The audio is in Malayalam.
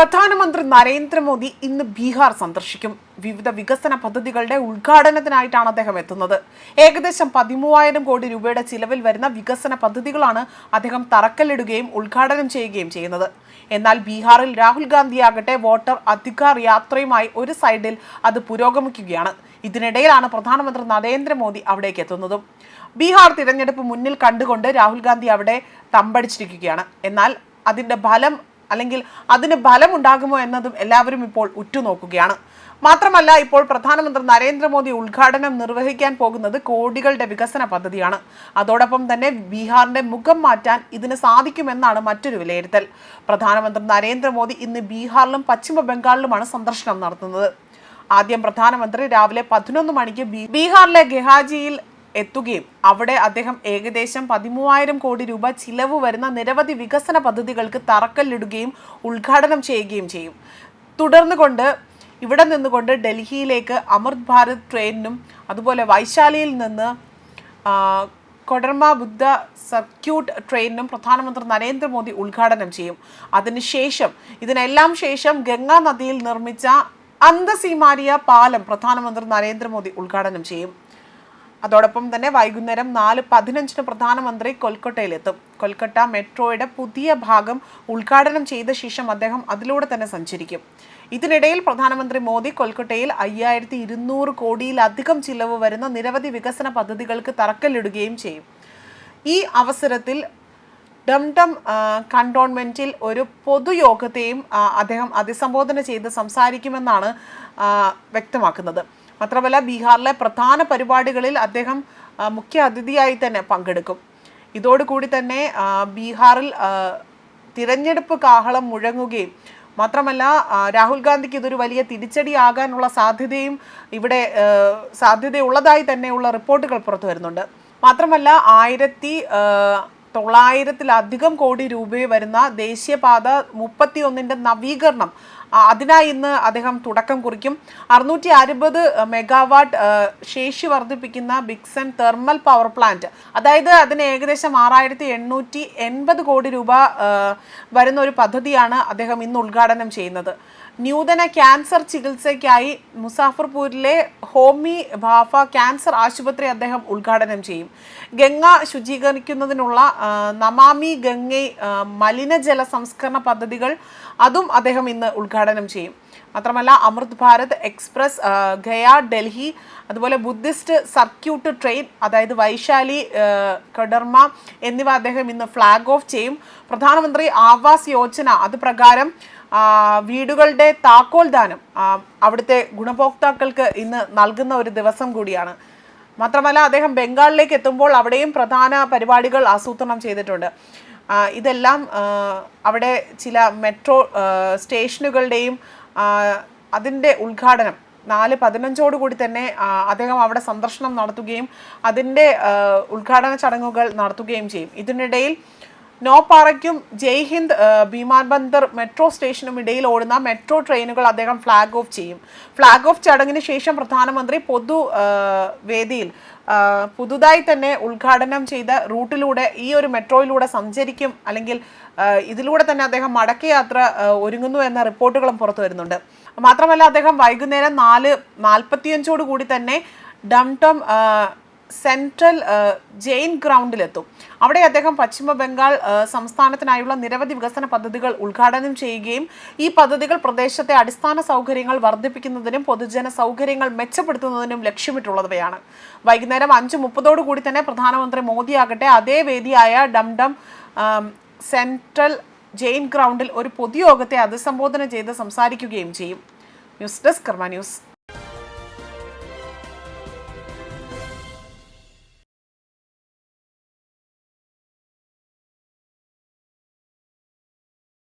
പ്രധാനമന്ത്രി നരേന്ദ്രമോദി ഇന്ന് ബീഹാർ സന്ദർശിക്കും. വിവിധ വികസന പദ്ധതികളുടെ ഉദ്ഘാടനത്തിനായിട്ടാണ് അദ്ദേഹം എത്തുന്നത്. ഏകദേശം പതിമൂവായിരം കോടി രൂപയുടെ ചിലവിൽ വരുന്ന വികസന പദ്ധതികളാണ് അദ്ദേഹം തറക്കല്ലിടുകയും ഉദ്ഘാടനം ചെയ്യുകയും ചെയ്യുന്നത്. എന്നാൽ ബീഹാറിൽ രാഹുൽ ഗാന്ധിയാകട്ടെ വോട്ടർ അധികാർ യാത്രയുമായി ഒരു സൈഡിൽ അത് പുരോഗമിക്കുകയാണ്. ഇതിനിടയിലാണ് പ്രധാനമന്ത്രി നരേന്ദ്രമോദി അവിടേക്ക് എത്തുന്നതും. ബീഹാർ തിരഞ്ഞെടുപ്പ് മുന്നിൽ കണ്ടുകൊണ്ട് രാഹുൽ ഗാന്ധി അവിടെ തമ്പടിച്ചിരിക്കുകയാണ്. എന്നാൽ അതിന്റെ ഫലം അല്ലെങ്കിൽ അതിന് ഫലമുണ്ടാകുമോ എന്നതും എല്ലാവരും ഇപ്പോൾ ഉറ്റുനോക്കുകയാണ്. മാത്രമല്ല ഇപ്പോൾ പ്രധാനമന്ത്രി നരേന്ദ്രമോദി ഉദ്ഘാടനം നിർവഹിക്കാൻ പോകുന്നത് കോടികളുടെ വികസന പദ്ധതിയാണ്. അതോടൊപ്പം തന്നെ ബീഹാറിന്റെ മുഖം മാറ്റാൻ ഇതിന് സാധിക്കുമെന്നാണ് മറ്റൊരു വിലയിരുത്തൽ. പ്രധാനമന്ത്രി നരേന്ദ്രമോദി ഇന്ന് ബീഹാറിലും പശ്ചിമ ബംഗാളിലുമാണ് സന്ദർശനം നടത്തുന്നത്. ആദ്യം പ്രധാനമന്ത്രി രാവിലെ പതിനൊന്ന് മണിക്ക് ബീഹാറിലെ ഗെഹാജിയിൽ എത്തുകയും അവിടെ അദ്ദേഹം ഏകദേശം പതിമൂവായിരം കോടി രൂപ ചിലവ് വരുന്ന നിരവധി വികസന പദ്ധതികൾക്ക് തറക്കല്ലിടുകയും ഉദ്ഘാടനം ചെയ്യുകയും ചെയ്യും. തുടർന്ന് കൊണ്ട് ഇവിടെ നിന്നുകൊണ്ട് ഡൽഹിയിലേക്ക് അമൃത് ഭാരത് ട്രെയിനിനും അതുപോലെ വൈശാലിയിൽ നിന്ന് കൊടർമ ബുദ്ധ സർക്യൂട്ട് ട്രെയിനിനും പ്രധാനമന്ത്രി നരേന്ദ്രമോദി ഉദ്ഘാടനം ചെയ്യും. അതിനുശേഷം ഇതിനെല്ലാം ശേഷം ഗംഗാ നദിയിൽ നിർമ്മിച്ച അന്തസീമാരിയ പാലം പ്രധാനമന്ത്രി നരേന്ദ്രമോദി ഉദ്ഘാടനം ചെയ്യും. അതോടൊപ്പം തന്നെ വൈകുന്നേരം നാല് പതിനഞ്ചിന് പ്രധാനമന്ത്രി കൊൽക്കട്ടയിലെത്തും. കൊൽക്കട്ട മെട്രോയുടെ പുതിയ ഭാഗം ഉദ്ഘാടനം ചെയ്ത ശേഷം അദ്ദേഹം അതിലൂടെ തന്നെ സഞ്ചരിക്കും. ഇതിനിടയിൽ പ്രധാനമന്ത്രി മോദി കൊൽക്കട്ടയിൽ അയ്യായിരത്തി ഇരുന്നൂറ് കോടിയിലധികം ചിലവ് വരുന്ന നിരവധി വികസന പദ്ധതികൾക്ക് തറക്കല്ലിടുകയും ചെയ്യും. ഈ അവസരത്തിൽ ഡംഡം കണ്ടോൺമെന്റിൽ ഒരു പൊതുയോഗത്തെയും അദ്ദേഹം അഭിസംബോധന ചെയ്ത് സംസാരിക്കുമെന്നാണ് വ്യക്തമാക്കുന്നത്. മാത്രമല്ല ബീഹാറിലെ പ്രധാന പരിപാടികളിൽ അദ്ദേഹം മുഖ്യ അതിഥിയായി തന്നെ പങ്കെടുക്കും. ഇതോടുകൂടി തന്നെ ബീഹാറിൽ തിരഞ്ഞെടുപ്പ് കാഹളം മുഴങ്ങുകയും മാത്രമല്ല രാഹുൽ ഗാന്ധിക്ക് ഇതൊരു വലിയ തിരിച്ചടിയാകാനുള്ള സാധ്യതയും ഇവിടെ സാധ്യതയുള്ളതായി തന്നെയുള്ള റിപ്പോർട്ടുകൾ പുറത്തു വരുന്നുണ്ട്. മാത്രമല്ല ആയിരത്തി തൊള്ളായിരത്തിലധികം കോടി രൂപ വരുന്ന ദേശീയപാത മുപ്പത്തി ഒന്നിന്റെ നവീകരണം അതിനായി ഇന്ന് അദ്ദേഹം തുടക്കം കുറിക്കും. അറുന്നൂറ്റി അറുപത് മെഗാവാട്ട് ശേഷി വർദ്ധിപ്പിക്കുന്ന ബിക്സൺ തെർമൽ പവർ പ്ലാന്റ്. അതായത് അതിന് ഏകദേശം ആറായിരത്തി എണ്ണൂറ്റി എൺപത് കോടി രൂപ വരുന്ന ഒരു പദ്ധതിയാണ് അദ്ദേഹം ഇന്ന് ഉദ്ഘാടനം ചെയ്യുന്നത്. നൂതന ക്യാൻസർ ചികിത്സയ്ക്കായി മുസാഫർപൂരിലെ ഹോമി ഭാഫ ക്യാൻസർ ആശുപത്രി അദ്ദേഹം ഉദ്ഘാടനം ചെയ്യും. ഗംഗ ശുചീകരിക്കുന്നതിനുള്ള നമാമി ഗംഗൈ മലിനജല സംസ്കരണ പദ്ധതികൾ അതും അദ്ദേഹം ഇന്ന് ഉദ്ഘാടനം ചെയ്യും. മാത്രമല്ല അമൃത് ഭാരത് എക്സ്പ്രസ് ഗയ ഡൽഹി അതുപോലെ ബുദ്ധിസ്റ്റ് സർക്യൂട്ട് ട്രെയിൻ അതായത് വൈശാലി കടർമ എന്നിവ അദ്ദേഹം ഇന്ന് ഫ്ലാഗ് ഓഫ് ചെയ്യും. പ്രധാനമന്ത്രി ആവാസ് യോജന അത് പ്രകാരം വീടുകളുടെ താക്കോൽ ദാനം അവിടുത്തെ ഗുണഭോക്താക്കൾക്ക് ഇന്ന് നൽകുന്ന ഒരു ദിവസം കൂടിയാണ്. മാത്രമല്ല അദ്ദേഹം ബംഗാളിലേക്ക് എത്തുമ്പോൾ അവിടെയും പ്രധാന പരിപാടികൾ ആസൂത്രണം ചെയ്തിട്ടുണ്ട്. ഇതെല്ലാം അവിടെ ചില മെട്രോ സ്റ്റേഷനുകളുടെയും അതിന്റെ ഉദ്ഘാടനം നാല് പതിനഞ്ചോടുകൂടി തന്നെ അദ്ദേഹം അവിടെ സന്ദർശനം നടത്തുകയും അതിന്റെ ഉദ്ഘാടന ചടങ്ങുകൾ നടത്തുകയും ചെയ്യും. ഇതിനിടയിൽ നോപ്പാറയ്ക്കും ജയ്ഹിന്ദ് ഹിന്ദ് ആ, ബന്ദർ മെട്രോ സ്റ്റേഷനും ഇടയിൽ ഓടുന്ന മെട്രോ ട്രെയിനുകൾ അദ്ദേഹം ഫ്ലാഗ് ഓഫ് ചെയ്യും. ഫ്ലാഗ് ഓഫ് ചടങ്ങിന് ശേഷം പ്രധാനമന്ത്രി പൊതു വേദിയിൽ പുതുതായി തന്നെ ഉദ്ഘാടനം ചെയ്ത റൂട്ടിലൂടെ ഈ ഒരു മെട്രോയിലൂടെ സഞ്ചരിക്കും അല്ലെങ്കിൽ ഇതിലൂടെ തന്നെ അദ്ദേഹം മടക്കയാത്ര ഒരുങ്ങുന്നു എന്ന റിപ്പോർട്ടുകളും പുറത്തു വരുന്നുണ്ട്. മാത്രമല്ല അദ്ദേഹം വൈകുന്നേരം നാല് നാൽപ്പത്തിയഞ്ചോട് കൂടി തന്നെ ഡംടം സെൻട്രൽ ജെയിൻ ഗ്രൗണ്ടിലെത്തും. അവിടെ അദ്ദേഹം പശ്ചിമ ബംഗാൾ സംസ്ഥാനത്തിനായുള്ള നിരവധി വികസന പദ്ധതികൾ ഉദ്ഘാടനം ചെയ്യുകയും ഈ പദ്ധതികൾ പ്രദേശത്തെ അടിസ്ഥാന സൗകര്യങ്ങൾ വർദ്ധിപ്പിക്കുന്നതിനും പൊതുജന സൗകര്യങ്ങൾ മെച്ചപ്പെടുത്തുന്നതിനും ലക്ഷ്യമിട്ടുള്ളവയാണ്. വൈകുന്നേരം അഞ്ച് മുപ്പതോടു കൂടി തന്നെ പ്രധാനമന്ത്രി മോദിയാകട്ടെ അതേ വേദിയായ ഡംഡം സെൻട്രൽ ജെയിൻ ഗ്രൗണ്ടിൽ ഒരു പൊതുയോഗത്തെ അഭിസംബോധന ചെയ്ത് സംസാരിക്കുകയും ചെയ്യും. News desk Karma news.